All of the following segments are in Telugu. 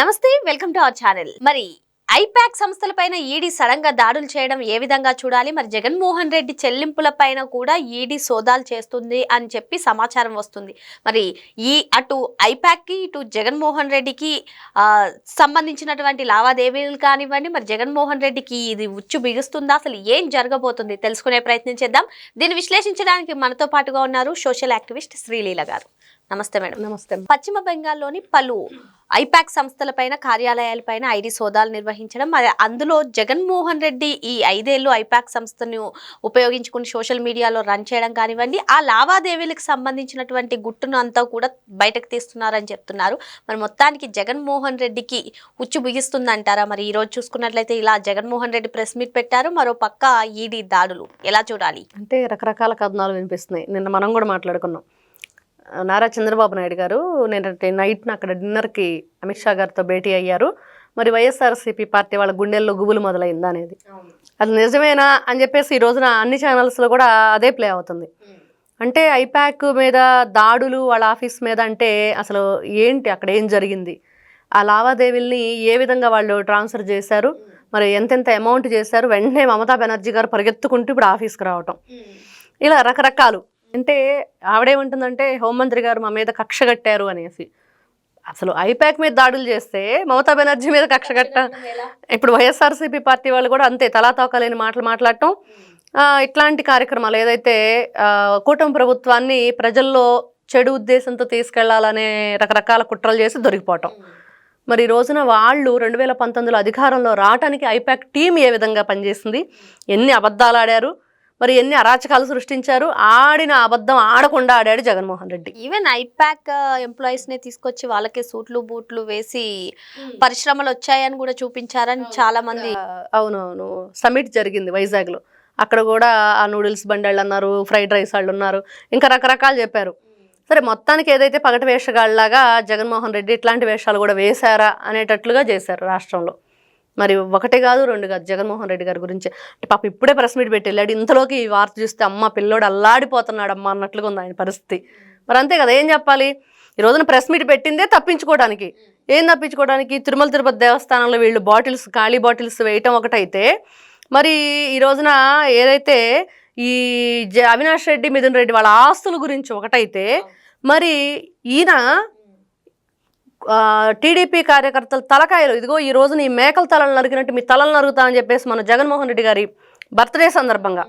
నమస్తే వెల్కమ్ టు అవర్ ఛానల్. మరి ఐపాక్ సంస్థలపైన ఈడీ సడన్గా దాడులు చేయడం ఏ విధంగా చూడాలి? మరి జగన్మోహన్ రెడ్డి చెల్లింపులపైన కూడా ఈడీ సోదాలు చేస్తుంది అని చెప్పి సమాచారం వస్తుంది. మరి ఈ అటు ఐపాక్కి ఇటు జగన్మోహన్ రెడ్డికి సంబంధించినటువంటి లావాదేవీలు కానివ్వండి మరి జగన్మోహన్ రెడ్డికి ఇది ఉచ్చు బిగుస్తుందా? అసలు ఏం జరగబోతుంది? తెలుసుకునే ప్రయత్నం చేద్దాం. దీన్ని విశ్లేషించడానికి మనతో పాటుగా ఉన్నారు సోషల్ యాక్టివిస్ట్ శ్రీలీల గారు. నమస్తే మేడం. నమస్తే. పశ్చిమ బెంగాల్లోని పలు ఐపాక్ సంస్థలపైన కార్యాలయాలపైన ఐడి సోదాలు నిర్వహించడం మరి అందులో జగన్మోహన్ రెడ్డి ఈ ఐదేళ్ళు ఐపాక్ సంస్థను ఉపయోగించుకుని సోషల్ మీడియాలో రన్ చేయడం కానివ్వండి ఆ లావాదేవీలకు సంబంధించినటువంటి గుట్టును అంతా కూడా బయటకు తీస్తున్నారని చెప్తున్నారు. మరి మొత్తానికి జగన్మోహన్ రెడ్డికి ఉచ్చు బిగిస్తుందంటారా? మరి ఈ రోజు చూసుకున్నట్లయితే ఇలా జగన్మోహన్ రెడ్డి ప్రెస్ మీట్ పెట్టారు మరో పక్క ఈడీ దాడులు ఎలా చూడాలి? అంటే రకరకాల కథనాలు వినిపిస్తున్నాయి. నిన్న మనం కూడా మాట్లాడుకున్నాం. నారా చంద్రబాబు నాయుడు గారు నిన్న నైట్న అక్కడ డిన్నర్కి అమిత్ షా గారితో భేటీ అయ్యారు. మరి వైఎస్ఆర్సీపీ పార్టీ వాళ్ళ గుండెల్లో గుబులు మొదలైందా అనేది. అది నిజమేనా అని చెప్పేసి ఈ రోజున అన్ని ఛానల్స్లో కూడా అదే ప్లే అవుతుంది. అంటే ఐపాక్ మీద దాడులు వాళ్ళ ఆఫీస్ మీద అంటే అసలు ఏంటి అక్కడ ఏం జరిగింది? ఆ లావాదేవీల్ని ఏ విధంగా వాళ్ళు ట్రాన్స్ఫర్ చేశారు? మరి ఎంతెంత అమౌంట్ చేశారు? వెంటనే మమతా బెనర్జీ గారు పరిగెత్తుకుంటూ ఇప్పుడు ఆఫీస్కి రావటం. ఇలా రకరకాలు. అంటే ఆవిడేమంటుందంటే హోంమంత్రి గారు మా మీద కక్ష కట్టారు అనేసి. అసలు ఐపాక్ మీద దాడులు చేస్తే మమతా బెనర్జీ మీద కక్ష కట్ట ఇప్పుడు వైఎస్ఆర్సీపీ పార్టీ వాళ్ళు కూడా అంతే తలాతోకలేని మాటలు మాట్లాడటం. ఇట్లాంటి కార్యక్రమాలు ఏదైతే కూటమి ప్రభుత్వాన్ని ప్రజల్లో చెడు ఉద్దేశంతో తీసుకెళ్ళాలనే రకరకాల కుట్రలు చేసి దొరికిపోవటం. మరి ఈ రోజున వాళ్ళు రెండు వేల పంతొమ్మిదిలో అధికారంలో రావటానికి ఐపాక్ టీం ఏ విధంగా పనిచేసింది? ఎన్ని అబద్ధాలు ఆడారు? మరి ఎన్ని అరాచకాలు సృష్టించారు? ఆడిన అబద్ధం ఆడకుండా ఆడాడు Jaganmohan Reddy. Even IPAC employees నే తీసుకొచ్చి వాళ్ళకే సూట్లు బూట్లు వేసి పరిశ్రమలు వచ్చాయని కూడా చూపించారని చాలా మంది అవునవును. సమిట్ జరిగింది వైజాగ్లో. అక్కడ కూడా ఆ నూడిల్స్ బండాళ్ళు అన్నారు ఫ్రైడ్ రైస్ వాళ్ళు ఉన్నారు. ఇంకా రకరకాలు చెప్పారు. సరే మొత్తానికి ఏదైతే పగటి వేషగాళ్ళలాగా జగన్మోహన్ రెడ్డి ఇట్లాంటి వేషాలు కూడా వేశారా అనేటట్లుగా చేశారు రాష్ట్రంలో. మరి ఒకటి కాదు రెండు కాదు. జగన్మోహన్ రెడ్డి గారి గురించి. అంటే పాప ఇప్పుడే ప్రెస్ మీట్ పెట్టి వెళ్ళాడు. ఇంతలోకి ఈ వార్త చూస్తే అమ్మ పిల్లోడు అల్లాడిపోతున్నాడు అమ్మ అన్నట్లుగా ఉంది ఆయన పరిస్థితి. మరి అంతే కదా ఏం చెప్పాలి? ఈ రోజున ప్రెస్ మీట్ పెట్టిందే తప్పించుకోవడానికి ఏం తప్పించుకోవడానికి తిరుమల తిరుపతి దేవస్థానంలో వీళ్ళు బాటిల్స్ ఖాళీ బాటిల్స్ వేయటం ఒకటైతే మరి ఈ రోజున ఏదైతే ఈ జ అవినాష్ రెడ్డి మిథున్ రెడ్డి వాళ్ళ ఆస్తుల గురించి ఒకటైతే మరి ఈయన టీడీపీ కార్యకర్తల తలకాయలు. ఇదిగో ఈ రోజు ఈ మేకల తలలు నరికినట్టు మీ తలలు నరుగుతా అని చెప్పేసి మన జగన్మోహన్ రెడ్డి గారి బర్త్డే సందర్భంగా.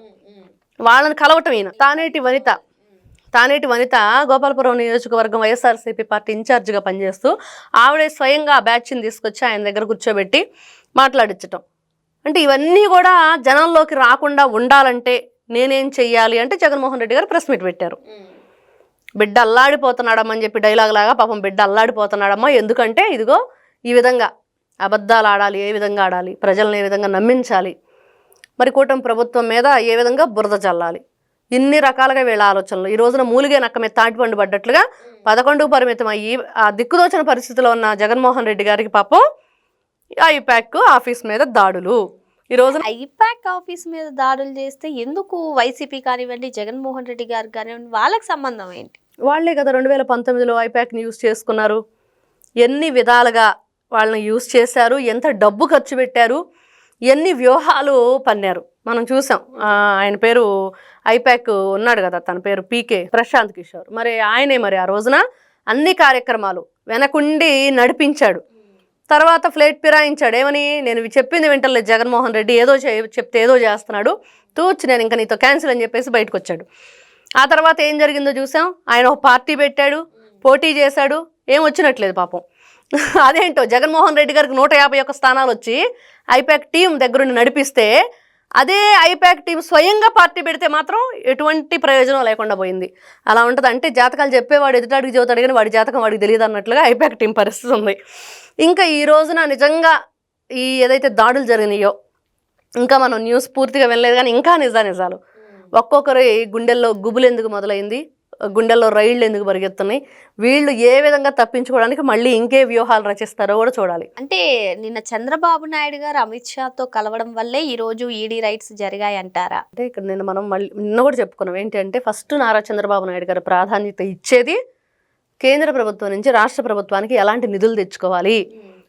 వాళ్ళని కలవటం ఈయన. తానేటి వనిత. తానేటి వనిత గోపాలపురం నియోజకవర్గం వైఎస్ఆర్సీపీ పార్టీ ఇన్ఛార్జిగా పనిచేస్తూ ఆవిడే స్వయంగా ఆ బ్యాచ్ని తీసుకొచ్చి ఆయన దగ్గర కూర్చోబెట్టి మాట్లాడించటం అంటే ఇవన్నీ కూడా జనంలోకి రాకుండా ఉండాలంటే నేనేం చెయ్యాలి? అంటే జగన్మోహన్ రెడ్డి గారు ప్రెస్ మీట్ పెట్టారు. బిడ్డ అల్లాడిపోతున్నాడమ్మని అని చెప్పి డైలాగ్ లాగా పాపం బిడ్డ అల్లాడిపోతున్నాడమ్మా. ఎందుకంటే ఇదిగో ఈ విధంగా అబద్ధాలు ఆడాలి ఏ విధంగా ఆడాలి ప్రజలను ఏ విధంగా నమ్మించాలి మరి కూటమి ప్రభుత్వం మీద ఏ విధంగా బురద చల్లాలి. ఇన్ని రకాలుగా వీళ్ళ ఆలోచనలు. ఈ రోజున మూలిగే నక్క మీద తాటిపండు పడ్డట్లుగా పదకొండుకు పరిమితం అయ్యి ఆ దిక్కుదోచిన పరిస్థితిలో ఉన్న జగన్మోహన్ రెడ్డి గారికి పాపం ఐపాక్ ఆఫీస్ మీద దాడులు. ఈ రోజున ఐపాక్ ఆఫీస్ మీద దాడులు చేస్తే ఎందుకు వైసీపీ కానివ్వండి జగన్మోహన్ రెడ్డి గారు కానివ్వండి వాళ్ళకి సంబంధం ఏంటి? వాళ్ళే కదా రెండు వేల పంతొమ్మిదిలో ఐపాక్ని యూజ్ చేసుకున్నారు. ఎన్ని విధాలుగా వాళ్ళని యూజ్ చేశారు ఎంత డబ్బు ఖర్చు పెట్టారు ఎన్ని వ్యూహాలు పన్నారు. మనం చూసాం ఆయన పేరు ఐపాక్ ఉన్నాడు కదా తన పేరు పీకే ప్రశాంత్ కిషోర్. మరి ఆయనే మరి ఆ రోజున అన్ని కార్యక్రమాలు వెనకుండి నడిపించాడు. తర్వాత ఫ్లేట్ పిరాయించాడు ఏమని? నేను చెప్పింది వింటలేదు జగన్మోహన్ రెడ్డి ఏదో చెప్తే ఏదో చేస్తున్నాడు. తూర్చి నేను ఇంకా నీతో క్యాన్సిల్ అని చెప్పేసి బయటకు వచ్చాడు ఆ తర్వాత ఏం జరిగిందో చూసాం. ఆయన ఒక పార్టీ పెట్టాడు పోటీ చేశాడు. ఏం వచ్చినట్లేదు పాపం. అదేంటో జగన్మోహన్ రెడ్డి గారికి నూట యాభై ఒక్క స్థానాలు వచ్చి ఐపాక్ టీం దగ్గరుండి నడిపిస్తే అదే ఐపాక్ టీం స్వయంగా పార్టీ పెడితే మాత్రం ఎటువంటి ప్రయోజనం లేకుండా పోయింది. అలా ఉంటుంది. అంటే జాతకాలు చెప్పేవాడు ఎదుటాడికి చదువుతాడు కానీ వాడి జాతకం వాడికి తెలియదు అన్నట్లుగా ఐపాక్ టీం పరిస్థితి ఉంది. ఇంకా ఈ రోజున నిజంగా ఈ ఏదైతే దాడులు జరిగినాయో ఇంకా మనం న్యూస్ పూర్తిగా వినలేదు కానీ ఇంకా నిజా నిజాలు. ఒక్కొక్కరి గుండెల్లో గుబులు ఎందుకు మొదలైంది? గుండెల్లో రైళ్ళు ఎందుకు పరిగెత్తున్నాయి? వీళ్ళు ఏ విధంగా తప్పించుకోవడానికి మళ్ళీ ఇంకే వ్యూహాలు రచిస్తారో కూడా చూడాలి. అంటే నిన్న చంద్రబాబు నాయుడు గారు అమిత్ షాతో కలవడం వల్లే ఈ రోజు ఈడీ రైట్స్ జరిగాయి అంటారా అంటే ఇక్కడ నేను మనం మళ్ళీ నిన్న కూడా చెప్పుకున్నాం. ఏంటంటే ఫస్ట్ నారా చంద్రబాబు నాయుడు గారు ప్రాధాన్యత ఇచ్చేది కేంద్ర ప్రభుత్వం నుంచి రాష్ట్ర ప్రభుత్వానికి ఎలాంటి నిధులు తెచ్చుకోవాలి?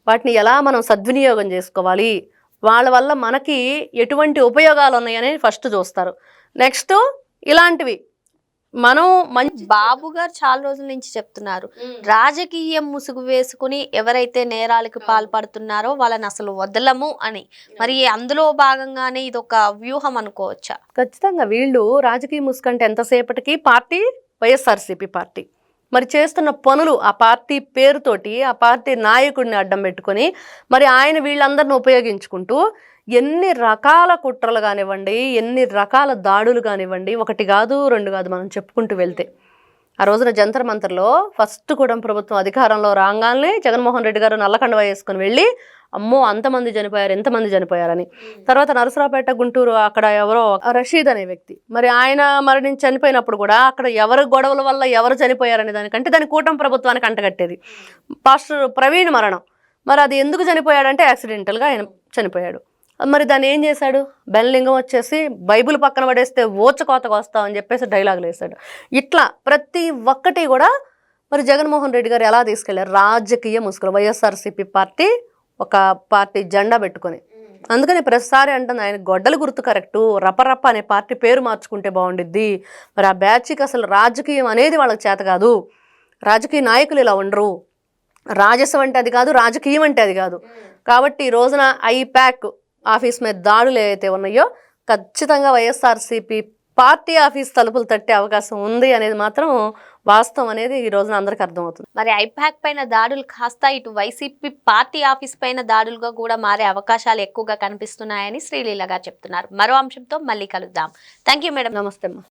వాటిని ఎలా మనం సద్వినియోగం చేసుకోవాలి? వాళ్ళ వల్ల మనకి ఎటువంటి ఉపయోగాలు ఉన్నాయని ఫస్ట్ చూస్తారు. నెక్స్ట్ ఇలాంటివి. మనం మంచి బాబు గారు చాలా రోజుల నుంచి చెప్తున్నారు. రాజకీయం ముసుగు వేసుకుని ఎవరైతే నేరాలకు పాల్పడుతున్నారో వాళ్ళని అసలు వదలము అని. మరి అందులో భాగంగానే ఇది ఒక వ్యూహం అనుకోవచ్చా? ఖచ్చితంగా వీళ్ళు రాజకీయ ముసుకంటే ఎంతసేపటికి పార్టీ వైఎస్ఆర్సీపీ పార్టీ. మరి చేస్తున్న పనులు ఆ పార్టీ పేరుతోటి ఆ పార్టీ నాయకుడిని అడ్డం పెట్టుకొని మరి ఆయన వీళ్ళందరిని ఉపయోగించుకుంటూ ఎన్ని రకాల కుట్రలు కానివ్వండి ఎన్ని రకాల దాడులు కానివ్వండి ఒకటి కాదు రెండు కాదు మనం చెప్పుకుంటూ వెళ్తే. ఆ రోజున జంతర్ మంతర్లో ఫస్ట్ కూడా ప్రభుత్వం అధికారంలో రాగానే జగన్మోహన్ రెడ్డి గారు నల్లకండ వేసుకుని వెళ్ళి అమ్మో అంతమంది చనిపోయారు ఎంతమంది చనిపోయారని. తర్వాత నరసరావుపేట గుంటూరు అక్కడ ఎవరో రషీద్ అనే వ్యక్తి. మరి ఆయన మరణించి చనిపోయినప్పుడు కూడా అక్కడ ఎవరి గొడవల వల్ల ఎవరు చనిపోయారనే దానికంటే దాని కూటమి ప్రభుత్వానికి అంటగట్టేది. పాస్టర్ ప్రవీణ్ మరణం. మరి అది ఎందుకు చనిపోయాడంటే యాక్సిడెంటల్గా ఆయన చనిపోయాడు. మరి దాన్ని ఏం చేశాడు? బెల్లింగం వచ్చేసి బైబిల్ పక్కన పడేస్తే ఓచకోతకు వస్తామని చెప్పేసి డైలాగులు వేశాడు. ఇట్లా ప్రతి ఒక్కటి కూడా మరి జగన్మోహన్ రెడ్డి గారు ఎలా తీసుకెళ్ళారు రాజకీయ ముసుగులు వైఎస్ఆర్సీపీ పార్టీ ఒక పార్టీ జెండా పెట్టుకొని. అందుకని ప్రతిసారి అంటుంది ఆయన గొడ్డల గుర్తు కరెక్టు రపరప్ప అనే పార్టీ పేరు మార్చుకుంటే బాగుండిద్ది. మరి ఆ బ్యాచ్కి అసలు రాజకీయం అనేది వాళ్ళకి చేత కాదు. రాజకీయ నాయకులు ఇలా ఉండరు. రాజస్వం అంటే అది కాదు రాజకీయం అంటే అది కాదు. కాబట్టి ఈ రోజున ఐప్యాక్ ఆఫీస్ మీద దాడులు ఏవైతే ఉన్నాయో ఖచ్చితంగా వైఎస్ఆర్సీపీ పార్టీ ఆఫీస్ తలుపులు తట్టే అవకాశం ఉంది అనేది మాత్రం వాస్తవం అనేది ఈ రోజున అందరికీ అర్థమవుతుంది. మరి ఐపాక్ పైన దాడులు కాస్త ఇటు వైసీపీ పార్టీ ఆఫీస్ పైన దాడులుగా కూడా మారే అవకాశాలు ఎక్కువగా కనిపిస్తున్నాయని శ్రీలీల గారు చెప్తున్నారు. మరో అంశంతో మళ్ళీ కలుద్దాం. Thank you madam. నమస్తే అమ్మా.